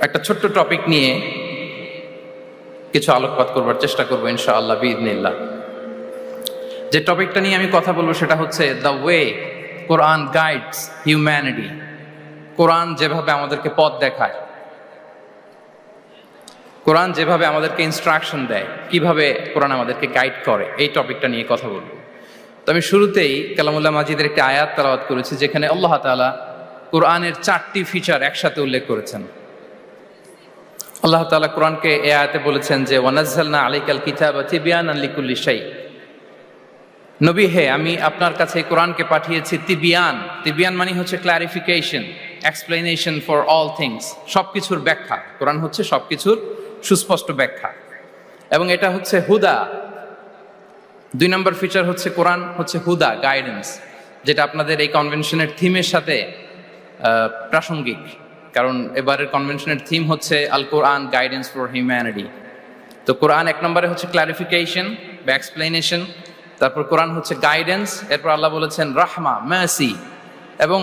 একটা ছোট্ট টপিক নিয়ে কিছু আলোকপাত করবার চেষ্টা করব ইনশাআল্লাহ বিদিনিল্লাহ যে টপিকটা নিয়ে আমি কথা বলব সেটা হচ্ছে the way Quran guides humanity কোরআন যেভাবে আমাদেরকে পথ দেখায় কোরআন যেভাবে আমাদেরকে ইনস্ট্রাকশন দেয়, কীভাবে কোরআন আমাদেরকে গাইড করে, এই টপিকটা নিয়ে কথা বলব। তো আমি শুরুতেই কালামুল্লাহ মাজিদের একটি আয়াত তালাওয়াত করেছি, যেখানে আল্লাহ তাআলা কোরআনের চারটি ফিচার একসাথে উল্লেখ করেছেন। আল্লাহ তালা কোরআনকে এ আয়াতে বলেছেন যে, ওয়ানাজ্জালনা আলাইকাল কিতাবা তিবিয়ানান লিকুল্লি শাই। নবী, হে, আমি আপনার কাছে কোরআনকে পাঠিয়েছি তিবিয়ান। তিবিয়ান মানে হচ্ছে clarification explanation for all things সব কিছুর ব্যাখ্যা। কোরআন হচ্ছে সব কিছুর সুস্পষ্ট ব্যাখ্যা। এবং এটা হচ্ছে হুদা। দুই নম্বর ফিচার হচ্ছে কোরআন হচ্ছে হুদা গাইডেন্স যেটা আপনাদের এই কনভেনশনের থিমের সাথে প্রাসঙ্গিক। কারণ এবারের কনভেনশনের থিম হচ্ছে al Quran guidance for humanity তো কোরআন এক নম্বরে হচ্ছে ক্লারিফিকেশন বা এক্সপ্লেনেশন তারপর কোরআন হচ্ছে গাইডেন্স এরপর আল্লাহ বলেছেন রাহমা ম্যাসি এবং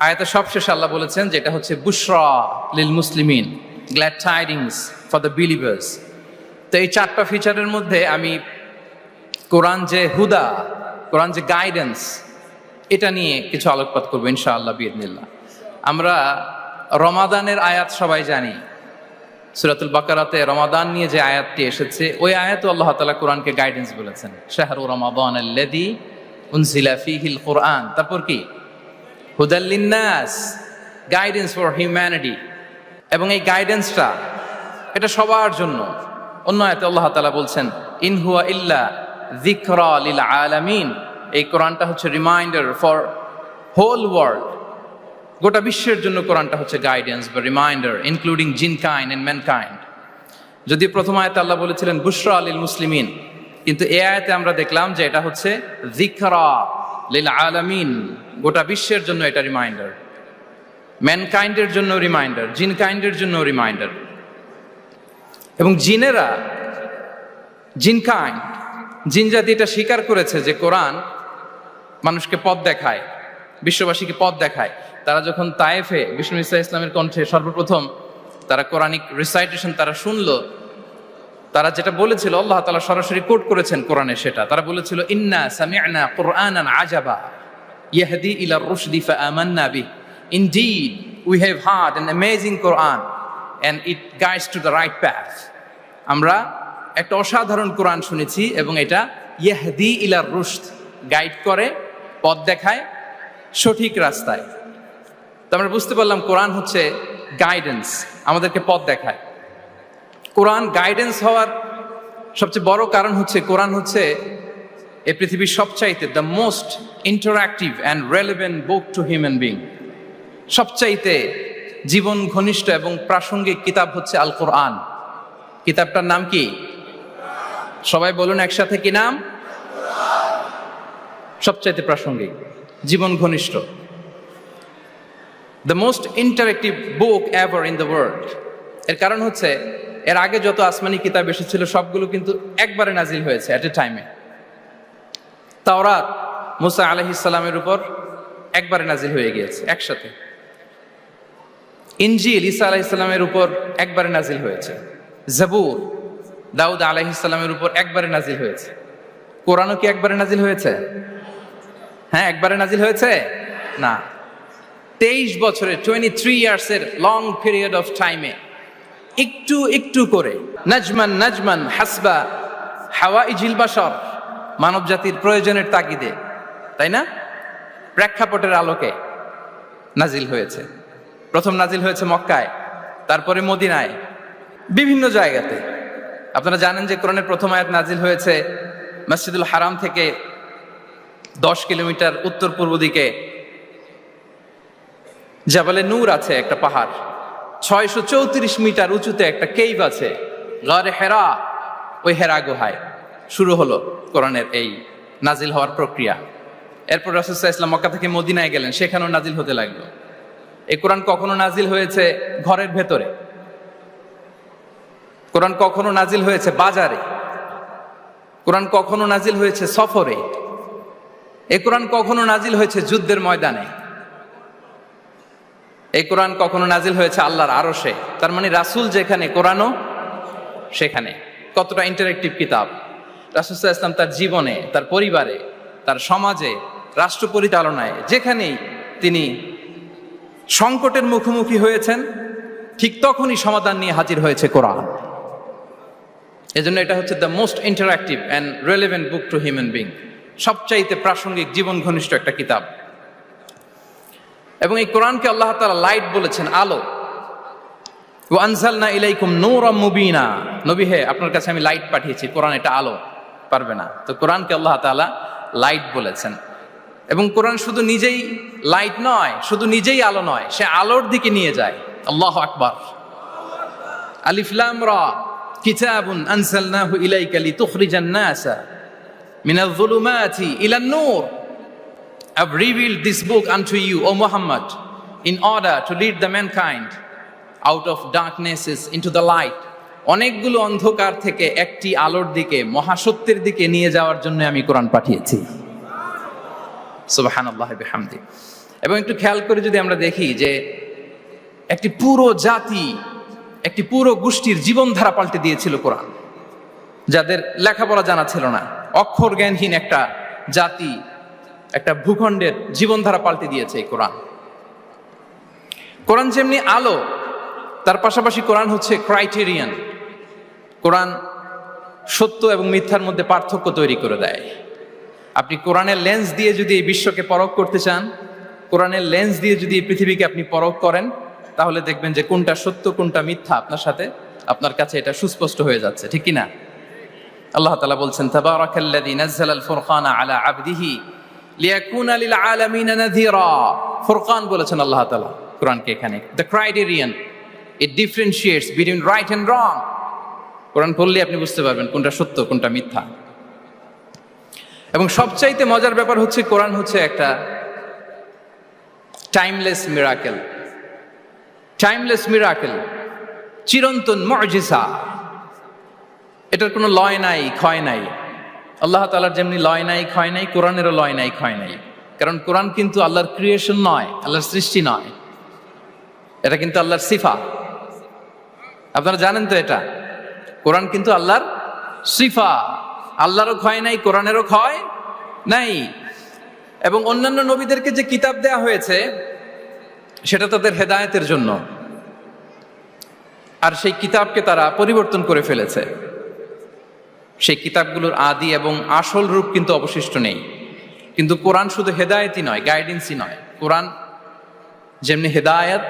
আয়াতের সবশেষে আল্লাহ বলেছেন যেটা হচ্ছে বুশরা লিল মুসলিমিন glad tidings for the believers তো এই চারটা ফিচারের মধ্যে আমি কোরআন যে হুদা, কোরআন যে গাইডেন্স এটা নিয়ে কিছু আলোকপাত করব ইনশাআল্লাহ বিদিনিল্লাহ আমরা রমাদানের আয়াত সবাই জানি। সুরাতুল বাকারাতে রমাদান নিয়ে যে আয়াতটি এসেছে, ওই আয়াত আল্লাহ তালা কোরআনকে গাইডেন্স বলেছেন। শাহরু রমাদান আল্লাযী উনজিলা ফীহিল কোরআন। তারপর কি? হুদাল্লিন্নাস গাইডেন্স ফর হিউম্যানিটি এবং এই গাইডেন্সটা এটা সবার জন্য। অন্য আয়াতে আল্লাহ তাআলা বলছেন, ইন হুয়া ইল্লা যিকরা লিল আলামিন। এই কোরআনটা হচ্ছে রিমাইন্ডার ফর হোল ওয়ার্ল্ড গোটা বিশ্বের জন্য কোরআনটা হচ্ছে গাইডেন্স বা reminder including jinnkind and mankind যদি প্রথম আয়তে আল্লাহ বলেছিলেন, বুশরা আলিল মুসলিমিন। কিন্তু এ আয়াতে আমরা দেখলাম যে এটা হচ্ছে জিকরা লিল আলামিন। গোটা বিশ্বের জন্য এটা রিমাইন্ডার ম্যানকাইন্ডের জন্য রিমাইন্ডার জিন কাইন্ডের জন্য রিমাইন্ডার এবং জিনেরা জিন কাইন্ড জিন জাতি এটা স্বীকার করেছে যে কোরআন মানুষকে পথ দেখায়। বিশ্ববাসীকে পথ দেখায়। তারা যখন তায়েফে বিষ্ণু ইসা ইসলামের কণ্ঠে সর্বপ্রথম তারা কোরআনিক রিসাইটেশন তারা শুনলো, তারা যেটা বলেছিল, আল্লাহ তালা সরাসরি কোট করেছেন কোরআনে সেটা। তারা বলেছিল, ইন্না সামি'না কোরআনান আজাবা, ইয়াহদি ইলা রুশদি ফাআমান্না B indeed we have heard an amazing Quran and it guides to the right path আমরা একটা অসাধারণ কোরআন শুনেছি এবং এটা ইয়াহদি ইলা রুশদ গাইড করে, পথ দেখায়। সঠিক রাস্তায়। তো আমরা বুঝতে পারলাম কোরআন হচ্ছে গাইডেন্স আমাদেরকে পথ দেখায়। কোরআন গাইডেন্স হওয়ার সবচেয়ে বড় কারণ হচ্ছে, কোরআন হচ্ছে এ পৃথিবীর সবচাইতে the most interactive and relevant book to human being সবচাইতে জীবন ঘনিষ্ঠ এবং প্রাসঙ্গিক কিতাব হচ্ছে আল কোরআন কিতাবটার নাম কি? সবাই বলুন একসাথে কি নাম? সবচাইতে প্রাসঙ্গিক। জীবন ঘনিষ্ঠ। The most interactive book ever in the world এর কারণ হচ্ছে, এর আগে যত আসমানি কিতাব এসেছিল, সবগুলো কিন্তু একবারে নাজিল হয়েছে অ্যাট এ। টাইমে তাওরাত মুসা আলহিসাল্লামের উপর একবারে নাজিল হয়ে গিয়েছে, একসাথে। ইনজিল ইসা আলাহিসাল্লামের উপর একবারে নাজিল হয়েছে। জাবুর দাউদ আলাহিসাল্লামের উপর একবারে নাজিল হয়েছে। কোরআনও কি একবারে নাজিল হয়েছে? হ্যাঁ একবারে নাজিল হয়েছে? না। তেইশ বছরের টোয়েন্টি থ্রি ইয়ার্সের লং পিরিয়ড অফ টাইমে একটু একটু করে, নাজমান নাজমান, হাসবা হাওয়া ইজিল বাসর মানব জাতির প্রয়োজনের তাগিদে, তাই না? প্রেক্ষাপটের আলোকে নাজিল হয়েছে। প্রথম নাজিল হয়েছে মক্কায়, তারপরে মদিনায়, বিভিন্ন জায়গাতে। আপনারা জানেন যে কোরআনের প্রথম আয়াত নাজিল হয়েছে মসজিদুল হারাম থেকে দশ কিলোমিটার উত্তর পূর্ব দিকে। জাবালে নূর আছে একটা পাহাড়। ছয়শো চৌত্রিশ মিটার উঁচুতে একটা কেইভ আছে গড়ে হেরা। ওই হেরা গুহায়। শুরু হলো কোরআনের এই নাজিল হওয়ার প্রক্রিয়া। এরপর রাসুসাহ ইসলাম মক্কা থেকে মদিনায় গেলেন, সেখানেও নাজিল হতে লাগল। এই কোরআন কখনো নাজিল হয়েছে ঘরের ভেতরে? কোরআন কখনো নাজিল হয়েছে বাজারে? কোরআন কখনো নাজিল হয়েছে সফরে? এ কোরআন কখনো নাজিল হয়েছে যুদ্ধের ময়দানে? এই কোরআন কখনো নাজিল হয়েছে আল্লাহর আরশে? তার মানে রাসূল যেখানে, কোরআনও সেখানে। কতটা ইন্টারেক্টিভ কিতাব। রাসুসাহ ইসলাম তার জীবনে, তার পরিবারে, তার সমাজে, রাষ্ট্র পরিচালনায়, যেখানেই তিনি সংকটের মুখোমুখি হয়েছেন, ঠিক তখনই সমাধান নিয়ে হাজির হয়েছে কোরআন। এজন্য এটা হচ্ছে the most interactive and relevant book to human being সবচাইতে প্রাসঙ্গিক জীবন ঘনিষ্ঠ একটা কিতাব। এবং এই কোরআনকে আল্লাহ তাআলা লাইট বলেছেন, আলো। ও আনসালনা ইলাইকুম নূরাম মুবিনা। নবী হে, আপনার কাছে আমি লাইট পাঠিয়েছি, কোরআন এটা আলো, পারবে না। তো কোরআনকে আল্লাহ তাআলা লাইট বলেছেন। এবং কোরআন শুধু নিজেই লাইট নয়, শুধু নিজেই আলো নয়, সে আলোর দিকে নিয়ে যায়। আল্লাহ আকবার। আলিফ লাম রা। কিতাবুন আনসালনাহু ইলাইকা লিতুখরিজান নাসা। যুলুমাতি ইলান নূর I've revealed this book unto you, O Muhammad, in order to lead the mankind out of darknesses into the light. অনেকগুলো অন্ধকার থেকে একটি আলোর দিকে মহাসত্যের দিকে নিয়ে যাওয়ার জন্য আমি কোরআন পাঠিয়েছি। বিহামদি। এবং একটু খেয়াল করে যদি আমরা দেখি যে একটি পুরো জাতি একটি পুরো গোষ্ঠীর জীবনধারা পাল্টে দিয়েছিল কোরআন যাদের লেখাপড়া জানা ছিল না। অক্ষর জ্ঞানহীন একটা জাতি, একটা ভূখণ্ডের জীবনধারা পাল্টে দিয়েছে এই কোরআন। কোরআন যেমনি আলো, তার পাশাপাশি কোরআন হচ্ছে ক্রাইটেরিয়ান কোরআন সত্য এবং মিথ্যার মধ্যে পার্থক্য তৈরি করে দেয়। আপনি কোরআনের লেন্স দিয়ে যদি এই বিশ্বকে পরখ করতে চান, কোরআনের লেন্স দিয়ে যদি এই পৃথিবীকে আপনি পরখ করেন, তাহলে দেখবেন যে কোনটা সত্য, কোনটা মিথ্যা আপনার সাথে, আপনার কাছে এটা সুস্পষ্ট হয়ে যাচ্ছে, ঠিক কি না? আল্লাহ তাআলা বলছেন, তাবারাকাল্লাযী নাযালাল ফুরকানা আলা আবদিহি লিয়াকুনা লিল আলামিন নাযীরা। ফুরকান বলেছেন আল্লাহ তাআলা কোরআনকে এখানে। The criterion it differentiates between right and wrong Quran পড়লে আপনি বুঝতে পারবেন কোনটা সত্য, কোনটা মিথ্যা। এবং সবচাইতে মজার ব্যাপার হচ্ছে, কোরআন হচ্ছে একটা টাইমলেস মিরাকেল টাইমলেস মিরাকেল চিরন্তন মজিসা এটার কোনো লয় নাই, ক্ষয় নাই। আল্লাহ তালার যেমনি লয় নাই, ক্ষয় নাই, কোরআনেরও লয় নাই, ক্ষয় নাই। কারণ কোরআন কিন্তু আল্লাহর ক্রিয়েশন নয়, আল্লাহর সৃষ্টি নয়। এটা কিন্তু আল্লাহর সিফা। আপনারা জানেন তো এটা? কোরআন কিন্তু আল্লাহর সিফা। আল্লাহরও ক্ষয় নাই, কোরআনেরও ক্ষয় নাই। এবং অন্যান্য নবীদেরকে যে কিতাব দেয়া হয়েছে, সেটা তাদের হেদায়তের জন্য। আর সেই কিতাবকে তারা পরিবর্তন করে ফেলেছে। সেই কিতাবগুলোর আদি এবং আসল রূপ কিন্তু অবশিষ্ট নেই। কিন্তু কোরআন শুধু হেদায়েতই নয় গাইডেন্সই নয়। কোরআন যেমনি হেদায়েত,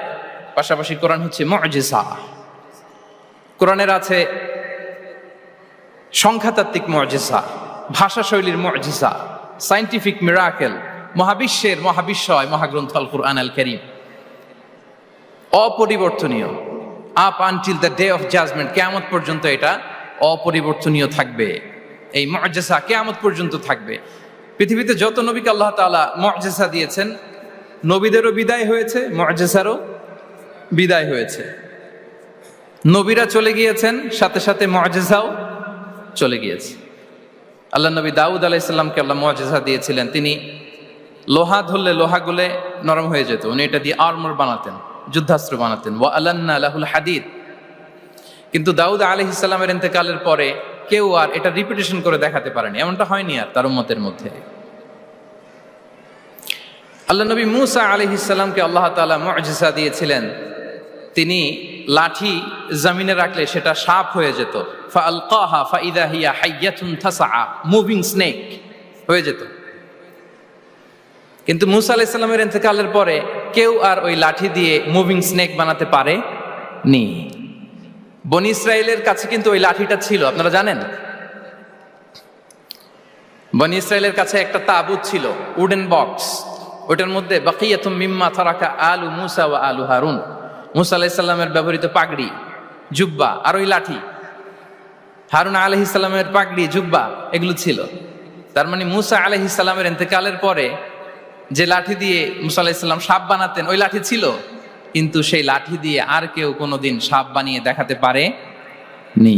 পাশাপাশি কোরআন হচ্ছে মজিসা কোরআনের আছে সংখ্যাতাত্ত্বিক মজিসা ভাষা শৈলীর মজিসা সাইন্টিফিক মিরাকেল মহাবিশ্বের মহাবিশ্বয় মহাগ্রন্থ আল কুরআন আল করিম। অপরিবর্তনীয়। Up until the day of judgment কেমত পর্যন্ত এটা অপরিবর্তনীয় থাকবে। এই মজেসা কেয়ামত পর্যন্ত থাকবে। পৃথিবীতে যত নবীকে আল্লাহ তালা মজেসা দিয়েছেন, নবীদেরও বিদায় হয়েছে মজেসারও বিদায় হয়েছে। নবীরা চলে গিয়েছেন, সাথে সাথে মজেসাও চলে গিয়েছে। আল্লাহ নবী দাউদ আলাইসাল্লামকে আল্লাহ মজেসা দিয়েছিলেন। তিনি লোহা ধরলে লোহা গুলে নরম হয়ে যেত। উনি এটা দিয়ে আর্মর বানাতেন, যুদ্ধাস্ত্র বানাতেন। ওয়া আল্লাহ আলাহুল হাদিদ। কিন্তু দাউদ আলহ ইসলামের ইন্তেকালের পরে কেউ আর এটা রিপিটেশন করে দেখাতে পারেনি। এমনটা হয়নি আর তার মতের মধ্যে। আল্লাহ নবী মুসা আলহ ইসলামকে আল্লাহ তালা মজিসা দিয়েছিলেন। তিনি লাঠি জমিনে রাখলে সেটা সাপ হয়ে যেত। মুভিং স্নেক হয়ে যেত। কিন্তু মুসা আলাইসাল্লামের ইন্তেকালের পরে কেউ আর ওই লাঠি দিয়ে মুভিং স্নেক বানাতে পারে নি বনি ইসরায়েলের কাছে কিন্তু ওই লাঠিটা ছিল, আপনারা জানেন? বনি ইসরায়েলের কাছে একটা তাবুত ছিল উডেন বক্স ওটার মধ্যে বাকিয়াতুম মিম্মা থারাকা আলু মুসা ওয়া আলু হারুন। মুসা আলাইসাল্লামের ব্যবহৃত পাগড়ি, জুব্বা আর ওই লাঠি। হারুন আলহ ইসলামের পাগড়ি, জুব্বা, এগুলো ছিল। তার মানে মুসা আলহ ইসলামের এতেকালের পরে যে লাঠি দিয়ে মুসা আলাহিসাল্লাম সাপ বানাতেন, ওই লাঠি ছিল। কিন্তু সেই লাঠি দিয়ে আর কেউ কোনোদিন সাপ বানিয়ে দেখাতে পারে নি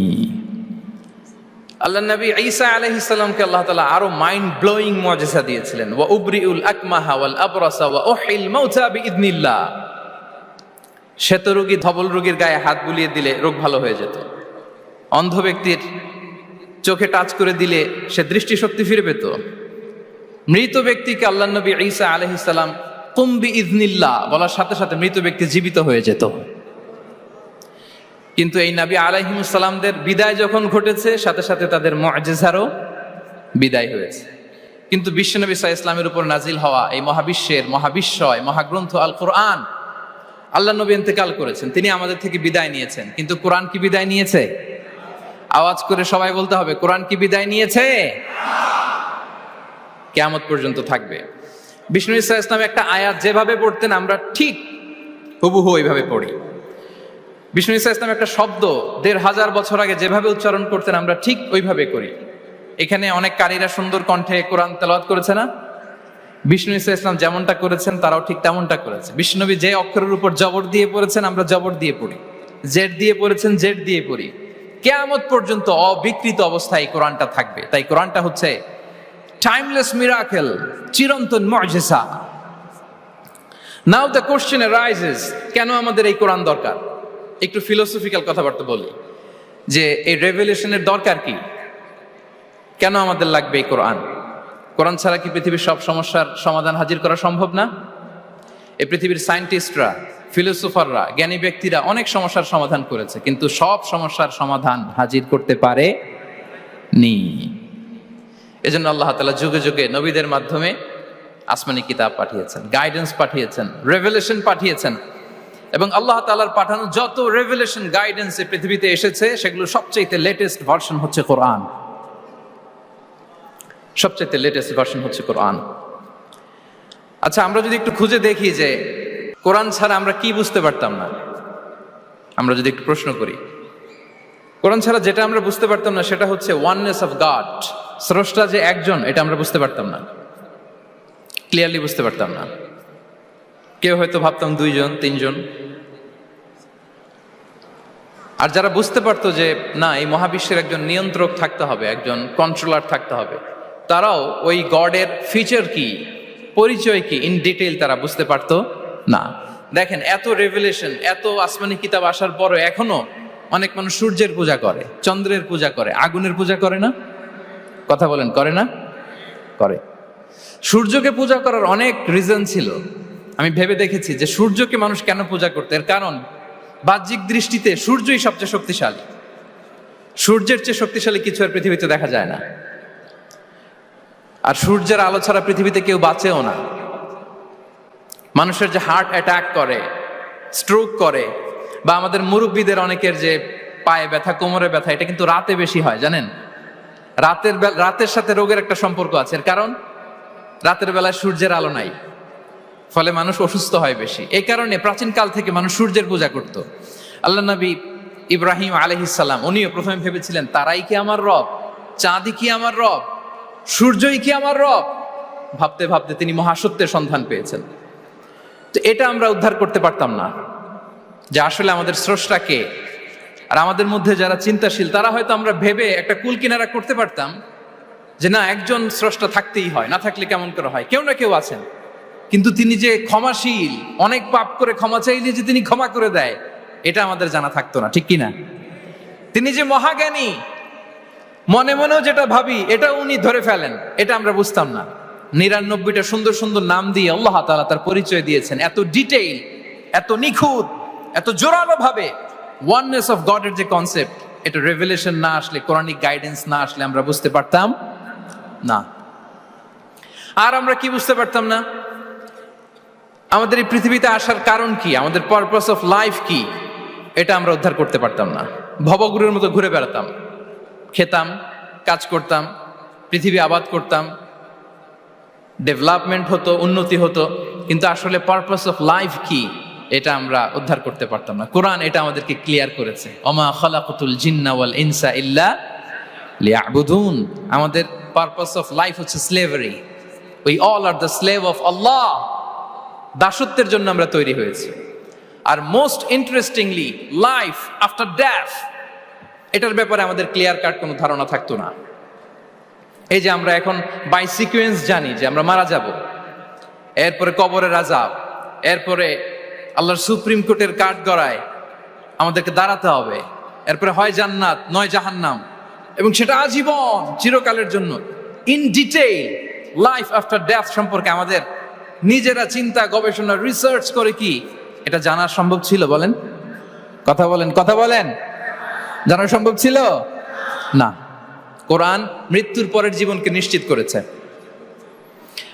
আল্লাহ নবী ঈসা আলাইহিসসালামকে আল্লাহ তাআলা আরও মাইন্ড ব্লোয়িং মুজিজা দিয়েছিলেন। ওয়া উবরিউল আকমাহা ওয়াল আবরাসা ওয়া উহিল মাউতা বিইذنিল্লাহ শ্বেত রোগী ধবল রোগীর গায়ে হাত বুলিয়ে দিলে রোগ ভালো হয়ে যেত। অন্ধ ব্যক্তির চোখে টাচ করে দিলে সে দৃষ্টিশক্তি ফিরে পেত। মৃত ব্যক্তিকে আল্লাহ নবী ঈসা আলহিসাল্লাম কুম্বি ইদনিল্লাহ বলার সাথে সাথে মৃত ব্যক্তি জীবিত হয়ে যেত। কিন্তু এই নবী আলাইহিমুসাল্লামদের বিদায় যখন ঘটেছে, সাথে সাথে তাদের মজেজারও বিদায় হয়েছে। কিন্তু বিশ্বনবী সাহা ইসলামের উপর নাজিল হওয়া এই মহাবিশ্বের মহাবিশ্বয়, মহাগ্রন্থ আল কোরআন আল্লাহ নবী ইন্তেকাল করেছেন। তিনি আমাদের থেকে বিদায় নিয়েছেন। কিন্তু কোরআন কি বিদায় নিয়েছে? আওয়াজ করে সবাই বলতে হবে, কোরআন কি বিদায় নিয়েছে? কেয়ামত পর্যন্ত থাকবে। বিষ্ণু ইসা ইসলাম একটা আয়াত যেভাবে পড়তেন, আমরা ঠিক হুবহু ওইভাবে পড়ি। বিষ্ণু ইসা ইসলাম একটা শব্দ দেড় হাজার বছর আগে যেভাবে উচ্চারণ করতেন, আমরা ঠিক ওইভাবে করি। এখানে অনেক কারীরা সুন্দর কণ্ঠে কোরআন তেলাওয়াত করেছে না? বিষ্ণু ইসা ইসলাম যেমনটা করেছেন, তারাও ঠিক তেমনটা করেছে। বিষ্ণুনবী যে অক্ষরের উপর জবর দিয়ে পড়েছেন, আমরা জবর দিয়ে পড়ি। জেড দিয়ে পড়েছেন জেড দিয়ে পড়ি। কেয়ামত পর্যন্ত অবিকৃত অবস্থায় কোরআনটা থাকবে। তাই কোরআনটা হচ্ছে টাইমলেস মিরাকেল চিরন্তন মর্যাসা নাও দ্য কোশ্চেন রাইজেস কেন আমাদের এই কোরআন দরকার? একটু ফিলোসফিক্যাল কথাবার্তা বলি। যে এই রেভলিউশনের দরকার কি? কেন আমাদের লাগবে এই কোরআন? কোরআন ছাড়া কি পৃথিবীর সব সমস্যার সমাধান হাজির করা সম্ভব না? এই পৃথিবীর সায়েন্টিস্টরা ফিলোসোফাররা জ্ঞানী ব্যক্তিরা অনেক সমস্যার সমাধান করেছে, কিন্তু সব সমস্যার সমাধান হাজির করতে পারে নি এজন্য আল্লাহ তালা যুগে যুগে নবীদের মাধ্যমে আসমানি কিতাব পাঠিয়েছেন গাইডেন্স পাঠিয়েছেন রেভেলেশন পাঠিয়েছেন। এবং আল্লাহ তালার পাঠানো যত রেভেলেশন গাইডেন্স পৃথিবীতে এসেছে, সেগুলো সবচেয়ে লেটেস্ট ভার্সন হচ্ছে কোরআন। সবচেয়ে লেটেস্ট ভার্সন হচ্ছে কোরআন। আচ্ছা আমরা যদি একটু খুঁজে দেখি যে কোরআন ছাড়া আমরা কি বুঝতে পারতাম না, আমরা যদি একটু প্রশ্ন করি। কোরআন ছাড়া যেটা আমরা বুঝতে পারতাম না, সেটা হচ্ছে ওয়াননেস অফ গড স্রষ্টা যে একজন, এটা আমরা বুঝতে পারতাম না। ক্লিয়ারলি বুঝতে পারতাম না। কেউ হয়তো ভাবতাম দুইজন, তিনজন। আর যারা বুঝতে পারতো যে, না, এই মহাবিশ্বের একজন নিয়ন্ত্রক থাকতে হবে, একজন কন্ট্রোলার থাকতে হবে, তারাও ওই গডের ফিচার কি, পরিচয় কি ইন ডিটেইল তারা বুঝতে পারতো না। দেখেন, এত রেভেলেশন এত আসমানি কিতাব আসার পরও এখনও অনেক মানুষ সূর্যের পূজা করে, চন্দ্রের পূজা করে, আগুনের পূজা করে না? কথা বলেন, করে না? করে। সূর্যকে পূজা করার অনেক রিজন ছিল। আমি ভেবে দেখেছি যে সূর্যকে মানুষ কেন পূজা করতে? এর কারণ, বাহ্যিক দৃষ্টিতে সূর্যই সবচেয়ে শক্তিশালী। সূর্যের চেয়ে শক্তিশালী কিছু আর পৃথিবীতে দেখা যায় না। আর সূর্যের আলো ছাড়া পৃথিবীতে কেউ বাঁচেও না। মানুষের যে হার্ট অ্যাটাক করে স্ট্রোক করে, বা আমাদের মুরব্বীদের অনেকের যে পায়ে ব্যথা, কোমরে ব্যথা, এটা কিন্তু রাতে বেশি হয়, জানেন? রাতের রাতের সাথে রোগের একটা সম্পর্ক আছে। কারণ? রাতের বেলায় সূর্যের আলো নাই। ফলে মানুষ অসুস্থ হয় বেশি। এই কারণে প্রাচীন কাল থেকে মানুষ সূর্যের পূজা করত। আল্লাহ নবী ইব্রাহিম আলহিসাল্লাম উনিও প্রথমে ভেবেছিলেন, তারাই কি আমার রব? চাঁদি কি আমার রব? সূর্যই কি আমার রব? ভাবতে ভাবতে তিনি মহাসত্যের সন্ধান পেয়েছেন। তো এটা আমরা উদ্ধার করতে পারতাম না। যে আসলে আমাদের স্রষ্টাকে আর আমাদের মধ্যে যারা চিন্তাশীল, তারা হয়তো আমরা ভেবে একটা কুল কিনারা করতে পারতাম যে না, একজন স্রষ্টা থাকতেই হয়, না থাকলে কেমন করে হয়? কেউ না কেউ আছেন। কিন্তু তিনি যে ক্ষমাশীল, অনেক পাপ করে ক্ষমা চাইলে যে তিনি ক্ষমা করে দেয়, এটা আমাদের জানা থাকতো না, ঠিক কিনা? তিনি যে মহাজ্ঞানী, মনে মনেও যেটা ভাবি এটা উনি ধরে ফেলেন, এটা আমরা বুঝতাম না। নিরানব্বইটা সুন্দর সুন্দর নাম দিয়ে আল্লাহ তালা তার পরিচয় দিয়েছেন। এত ডিটেইল, এত নিখুঁত, এত জোরালো ভাবে ওয়াননেস অফ গডের যে কনসেপ্ট এটা রেভেলেশন না আসলে কোরআনিক গাইডেন্স না আসলে আমরা বুঝতে পারতাম না। আর আমরা কি বুঝতে পারতাম না? আমাদের এই পৃথিবীতে আসার কারণ কি? আমাদের পারপাস অফ লাইফ কি? এটা আমরা উদ্ধার করতে পারতাম না। ভবগুরুর মতো ঘুরে বেড়াতাম। খেতাম, কাজ করতাম, পৃথিবী আবাদ করতাম। ডেভেলপমেন্ট হতো, উন্নতি হতো। কিন্তু আসলে পারপাস অফ লাইফ কি? এটা আমরা উদ্ধার করতে পারতাম না। কোরআন এটা আমাদেরকে ক্লিয়ার করেছে। অমা খালাকুতুল জিন্না ওয়াল ইনসা ইল্লা লিয়াবুদুন। আমাদের পারপাস অফ লাইফ হচ্ছে slavery we all are the slave of Allah দাসত্বের জন্য আমরা তৈরি হয়েছি। আর most interestingly life after death এটার ব্যাপারে আমাদের ক্লিয়ার কাট কোনো ধারণা থাকতো না। এই যে আমরা এখন বাই সিকুয়েন্স জানি যে আমরা মারা যাব। এরপরে কবরের আজাব এরপরে আল্লাহর সুপ্রিম কোর্টের কাঠ গড়ায় আমাদেরকে দাঁড়াতে হবে। এরপরে হয় জান্নাত, নয় জাহান্নাম। এবং সেটা আজীবন, চিরকালের জন্য। In detail life after death সম্পর্কে আমাদের নিজেরা চিন্তা, গবেষণা রিসার্চ করে কি? এটা জানা সম্ভব ছিল বলেন? কথা বলেন কথা বলেন। জানা সম্ভব ছিল? না। কোরআন মৃত্যুর পরের জীবনকে নিশ্চিত করেছে।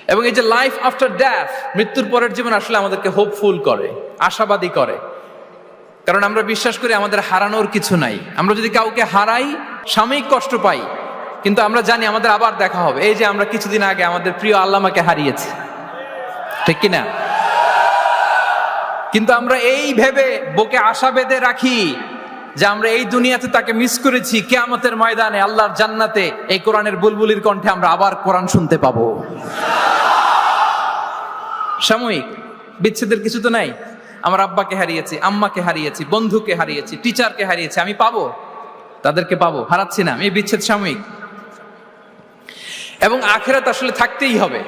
এবং এই যে লাইফ আফটার ডেথ মৃত্যুর পরের জীবন আসলে আমাদেরকে হোপফুল করে, আশাবাদী করে। কারণ আমরা বিশ্বাস করি আমাদের হারানোর কিছু নাই। আমরা যদি কাউকে হারাই, সাময়িক কষ্ট পাই, কিন্তু আমরা জানি আমাদের আবার দেখা হবে। এই যে আমরা কিছুদিন আগে আমাদের প্রিয় আল্লামাকে হারিয়েছি। ঠিক কিনা? কিন্তু আমরা এই ভেবে, বুকে আশা বেঁধে রাখি যে আমরা এই দুনিয়াতে তাকে মিস করেছি, কেয়ামতের ময়দানে আল্লাহর জান্নাতে এই কোরআনের বুলবুলির কণ্ঠে আমরা আবার কোরআন শুনতে পাবো। সাময়িক, বিচ্ছেদের কিছু তো নাই? আমার আব্বাকে হারিয়েছি, আম্মাকে হারিয়েছি, বন্ধুকে হারিয়েছি টিচারকে হারিয়েছি, আমি পাবো? তাদেরকে পাবো, হারাচ্ছি না, আমি বিচ্ছেদ সাময়িক। এবং আখেরাত আসলে থাকতেই হবে।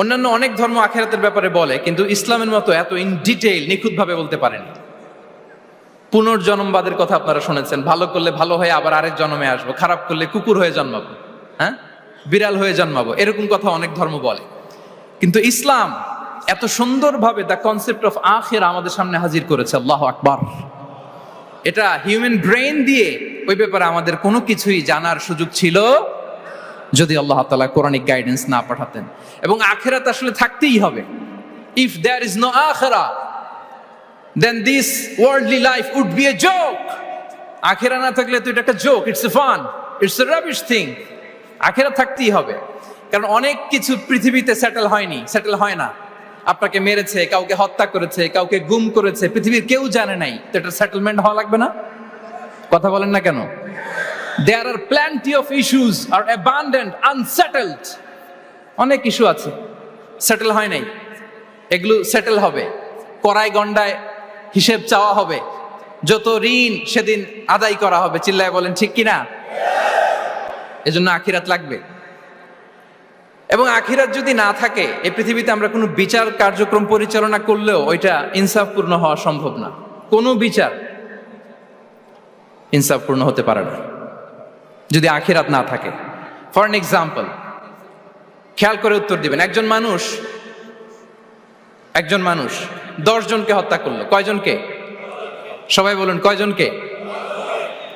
অন্যান্য অনেক ধর্ম আখেরাতের ব্যাপারে বলে, কিন্তু ইসলামের মতো এত ইন ডিটেইল নিখুঁতভাবে বলতে পারেনি। পুনর্জন্মবাদের কথা আপনারা শুনেছেন। ভালো করলে ভালো হয়ে আবার আরেক জন্মে আসব। খারাপ করলে কুকুর হয়ে জন্মাবো। হ্যাঁ? বিড়াল হয়ে জন্মাবো। এরকম কথা অনেক ধর্ম বলে। কিন্তু ইসলাম এত সুন্দরভাবে দ্য কনসেপ্ট অফ আখের আমাদের সামনে হাজির করেছে। আল্লাহ আকবার। এটা হিউম্যান ব্রেন দিয়ে ওই ব্যাপারে আমাদের কোনো কিছুই জানার সুযোগ ছিল যদি আল্লাহ তালা কোরআনিক গাইডেন্স না পাঠাতেন। এবং আখেরাত আসলে থাকতেই হবে। ইফ দেয়ার ইজ নো আখেরা then this worldly life would be a joke আখেরা না থাকলে তো এটা একটা joke it's a fun it's a rubbish thing আখেরা থাকতেই হবে। কারণ অনেক কিছু পৃথিবীতে সেটেল হয়নি সেটেল হয় না। আপনাকে মেরেছে, কাউকে হত্যা করেছে, কাউকে গুম করেছে, পৃথিবীর কেউ জানে নাই, তো এটা সেটেলমেন্ট হওয়া লাগবে না? কথা বলেন না কেন? There are plenty of issues are abundant unsettled অনেক ইস্যু আছে। সেটেল হয় নাই। এগুলো সেটেল হবে। কড়াই গন্ডায় হিসেব চাওয়া হবে। যত ঋণ সেদিন আদায় করা হবে। চিল্লায় বলেন, ঠিক কিনা এজন্য আখিরাত লাগবে। এবং আখিরাত যদি না থাকে, এই পৃথিবীতে আমরা কোনো বিচার কার্যক্রম পরিচালনা করলেও ওইটা ইনসাফপূর্ণ হওয়া সম্ভব না। কোনো বিচার ইনসাফপূর্ণ হতে পারে না, যদি আখিরাত না থাকে। ফর অ্যান এক্সাম্পল খেয়াল করে উত্তর দিবেন। একজন মানুষ একজন মানুষ জনকে হত্যা করল। কয়জনকে? সবাই বলুন, কয়জনকে?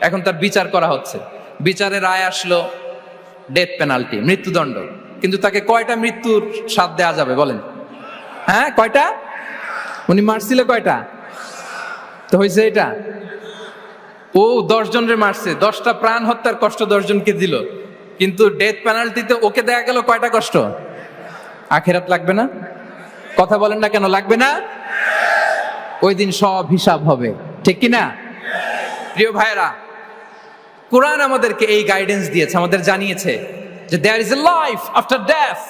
এখন তার বিচার করা হচ্ছে। বিচারের রায় আসলো ডেথ পেনাল্টি মৃত্যুদণ্ড। কিন্তু তাকে কয়টা মৃত্যুর স্বাদ দেওয়া যাবে বলেন? হ্যাঁ কয়টা? উনি মারছিল কয়টা? তো হয়েছে এটা। ও জনের মারছে, দশটা প্রাণ হত্যার কষ্ট জনকে দিল। কিন্তু ডেথ পেনাল্টিতে ওকে দেয়া গেল কয়টা কষ্ট? আখেরাত লাগবে না? কথা বলেন না কেন, লাগবে না? ওই দিন সব হিসাব হবে, ঠিক কি না? প্রিয় ভাইরা কোরআন আমাদেরকে এই গাইডেন্স দিয়েছে, আমাদের জানিয়েছে যে there is a life after death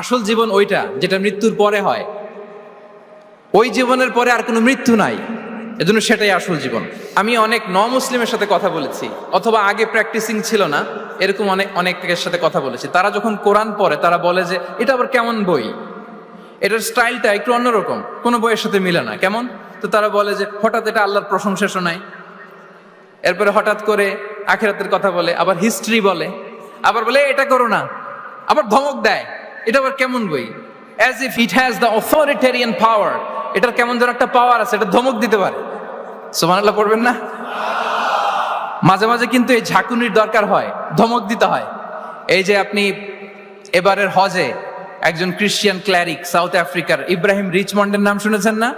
আসল জীবন ওইটা, যেটা মৃত্যুর পরে হয়। ওই জীবনের পরে আর কোনো মৃত্যু নাই, এজন্য সেটাই আসল জীবন। আমি অনেক ন মুসলিমের সাথে কথা বলেছি, অথবা আগে প্র্যাকটিসিং ছিল না, এরকম অনেক, অনেকের সাথে কথা বলেছি। তারা যখন কোরআন পড়ে, তারা বলে যে, এটা আবার কেমন বই? এটার স্টাইলটা একটু অন্যরকম। কোনো বইয়ের সাথে মিলে না। কেমন? তো তারা বলে যে হঠাৎ এটা আল্লাহর প্রশংসা শোনায় এরপরে হঠাৎ করে আখেরাতের কথা বলে, আবার হিস্ট্রি বলে, আবার বলে এটা করো না। আবার ধমক দেয়। এটা আবার কেমন বই? As if it has the authoritarian power এটার কেমন যেন একটা পাওয়ার আছে, এটা ধমক দিতে পারে। সোমানাল্লাহ পড়বেন না? মাঝে মাঝে কিন্তু এই ঝাঁকুনির দরকার হয়, ধমক দিতে হয়। এই যে আপনি এবারের হজে একজন ক্রিশ্চিয়ান ক্ল্যারিক সাউথ আফ্রিকার ইব্রাহিম রিচমন্ডের নাম শুনেছেন না?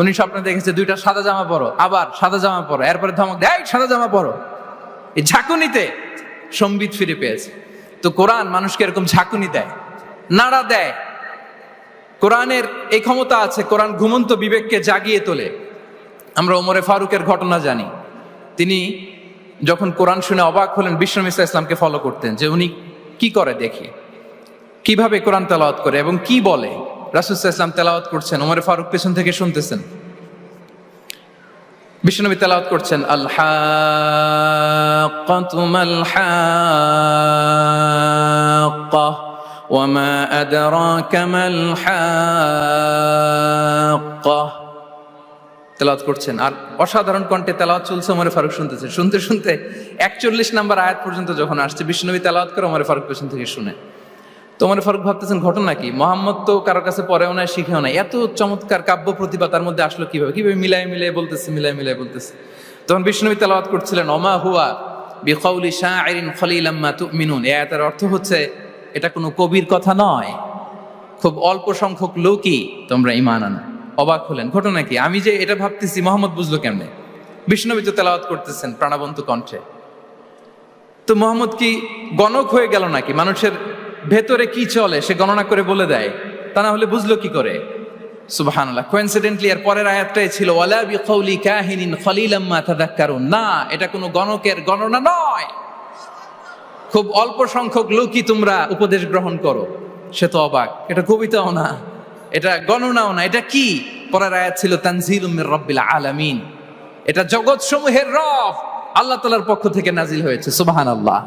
উনি স্বপ্নে দেখেছে, দুইটা সাদা জামা পরো, আবার সাদা জামা পরো, এরপরে ধমক দেয় সাদা জামা পরো। এই ঝাঁকুনিতে সম্বিত ফিরে পেয়েছে। তো কোরআন মানুষকে এরকম ঝাঁকুনি দেয়, নাড়া দেয়। কোরআনের এই ক্ষমতা আছে, কোরআন ঘুমন্ত বিবেককে জাগিয়ে তোলে। আমরা ওমরে ফারুকের ঘটনা জানি। তিনি যখন কোরআন শুনে অবাক হলেন বিশ্বমিসা ইসলামকে ফলো করতেন যে উনি কি করে দেখি? কিভাবে কোরআন তেলাওয়াত করে এবং কি বলে রাসুসাহ ইসলাম তেলাওয়াত করছেন ওমরে ফারুক পেছন থেকে শুনতেছেন বিশ্বনবী তেলাওয়াত করছেন আল্লাহ وما أدراك ما الحاقة হাক্কা তেলাওয়াত করছেন আর অসাধারণ কণ্ঠে তেলাওয়াত চলছে ওমরে ফারুক শুনতেছে শুনতে শুনতে একচল্লিশ নাম্বার আয়াত পর্যন্ত যখন আসছে বিষ্ণুনবী তেলাওয়াত করে ওমরে ফারুক পেছন থেকে শুনে তো ওমরে ফারুক ভাবতেছেন ঘটনা কি? মোহাম্মদ তো কারোর কাছে পড়েও নাই, শিখেও নাই। এত চমৎকার কাব্য প্রতিভা তার মধ্যে আসলো কীভাবে? কীভাবে মিলাই মিলাই বলতেছে, মিলাই মিলাই বলতেছে। তখন বিষ্ণুনবী তেলাওয়াত করছিলেন অমা হুয়া বিকৌলি শাহরিন খলিলাম্মা তুমিনুন। এ তার অর্থ হচ্ছে, এটা কোনো কবির কথা নয়। খুব অল্প সংখ্যক লোকই তোমরা ইমান আনো। অবাক হলেন, ঘটনা কি? আমি যে এটা ভাবতেছি, মোহাম্মদ বুঝলো কেমনে? বিষ্ণবী তো তেলাওয়াত করতেছেন প্রাণবন্ত কণ্ঠে। তো মোহাম্মদ কি গণক হয়ে গেল নাকি? মানুষের ভেতরে কি চলে সে গণনা করে বলে দেয়। তা না হলে বুঝলো কি করে? পরের আয়াতটাই ছিল না, এটা কোনো গণকের গণনা নয়। খুব অল্প সংখ্যক লোকই তোমরা উপদেশ গ্রহণ করো। সে তো অবাক। এটা কবিতাও না। এটা গণনাও না। এটা কি? পরের আয়াত ছিল তানজিল আলামিন। এটা জগৎ সমূহের রব আল্লাহ তালার পক্ষ থেকে নাজিল হয়েছে। সুবাহান আল্লাহ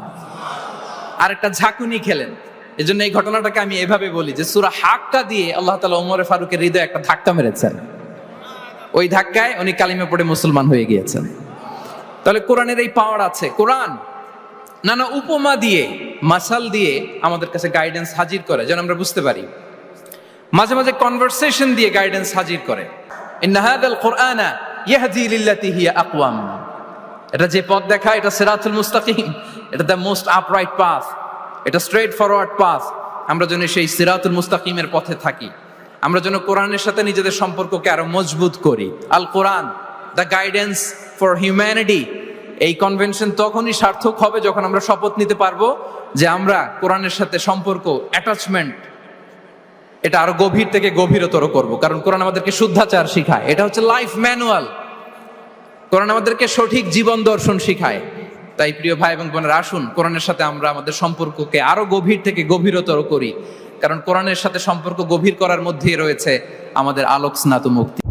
আর একটা ঝাঁকুনি খেলেন। এই জন্য এই ঘটনাটাকে আমি এভাবে বলি যে সুরা হাক্কা দিয়ে আল্লাহ তালা ওমরে ফারুকের হৃদয়ে একটা ধাক্কা মেরেছেন। ওই ধাক্কায় উনি কালিমে পড়ে মুসলমান হয়ে গিয়েছেন। তাহলে কোরআনের এই পাওয়ার আছে। কোরআন নানা উপমা দিয়ে, মাসাল দিয়ে আমাদের কাছে গাইডেন্স হাজির করে। যেন আমরা বুঝতে পারি। মাঝে মাঝে কনভারসেশন দিয়ে গাইডেন্স হাজির করে। ইন্নাহাদাল কোরআনা ইয়াহদি লিল্লাতি হিয়া আকওয়াম। এটা যে পথ দেখায়, এটা সিরাতুল মুস্তাকিম। এটা দ্য মোস্ট আপরাইট পাথ এটা স্ট্রেট ফরওয়ার্ড পাস আমরা যেন সেই সিরাতুল মুস্তাকিমের পথে থাকি। আমরা যেন কোরআনের সাথে নিজেদের সম্পর্ককে আরও মজবুত করি। Al Quran the guidance for humanity এই কনভেনশন তখনই সার্থক হবে যখন আমরা শপথ নিতে পারব যে আমরা কোরআনের সাথে সম্পর্ক অ্যাটাচমেন্ট এটা আরও গভীর থেকে গভীরতর করব। কারণ কোরআন আমাদেরকে শুদ্ধাচার শিখায়। এটা হচ্ছে লাইফ ম্যানুয়াল কোরআন আমাদেরকে সঠিক জীবন দর্শন শিখায়। তাই প্রিয় ভাই এবং বোনেরা, আসুন, কোরআনের সাথে আমরা আমাদের সম্পর্ককে আরও গভীর থেকে গভীরতর করি। কারণ কোরআনের সাথে সম্পর্ক গভীর করার মধ্যেই রয়েছে আমাদের আলোক স্নাত মুক্তি